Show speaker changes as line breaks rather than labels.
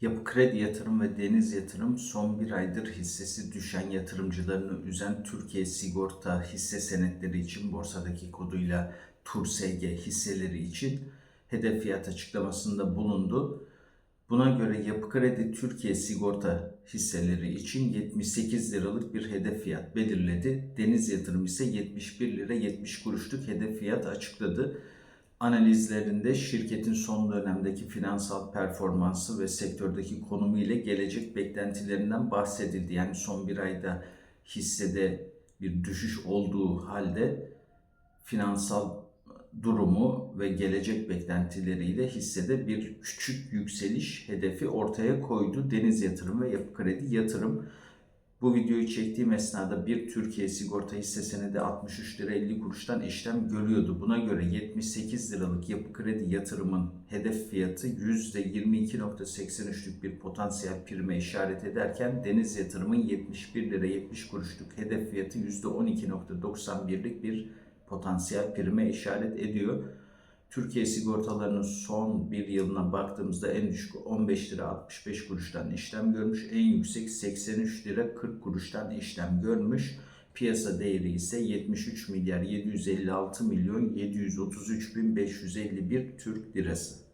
Yapı Kredi Yatırım ve Deniz Yatırım son bir aydır hissesi düşen yatırımcılarını üzen Türkiye Sigorta hisse senetleri için borsadaki koduyla TURSG hisseleri için hedef fiyat açıklamasında bulundu. Buna göre Yapı Kredi Türkiye Sigorta hisseleri için 78 liralık bir hedef fiyat belirledi. Deniz Yatırım ise 71 lira 70 kuruşluk hedef fiyat açıkladı. Analizlerinde şirketin son dönemdeki finansal performansı ve sektördeki konumu ile gelecek beklentilerinden bahsedildi. Yani son bir ayda hissede bir düşüş olduğu halde finansal durumu ve gelecek beklentileriyle hissede bir küçük yükseliş hedefi ortaya koydu. Deniz Yatırım ve Yapı Kredi Yatırım. Bu videoyu çektiğim esnada bir Türkiye sigorta hisse senedi 63 lira 50 kuruştan işlem görüyordu. Buna göre 78 liralık yapı kredi yatırımın hedef fiyatı %22.83'lük bir potansiyel prime işaret ederken deniz yatırımın 71 lira 70 kuruşluk hedef fiyatı %12.91'lik bir potansiyel prime işaret ediyor. Türkiye sigortalarının son bir yılına baktığımızda en düşük 15 lira 65 kuruştan işlem görmüş. En yüksek 83 lira 40 kuruştan işlem görmüş. Piyasa değeri ise 73 milyar 756 milyon 733 bin 551 Türk lirası.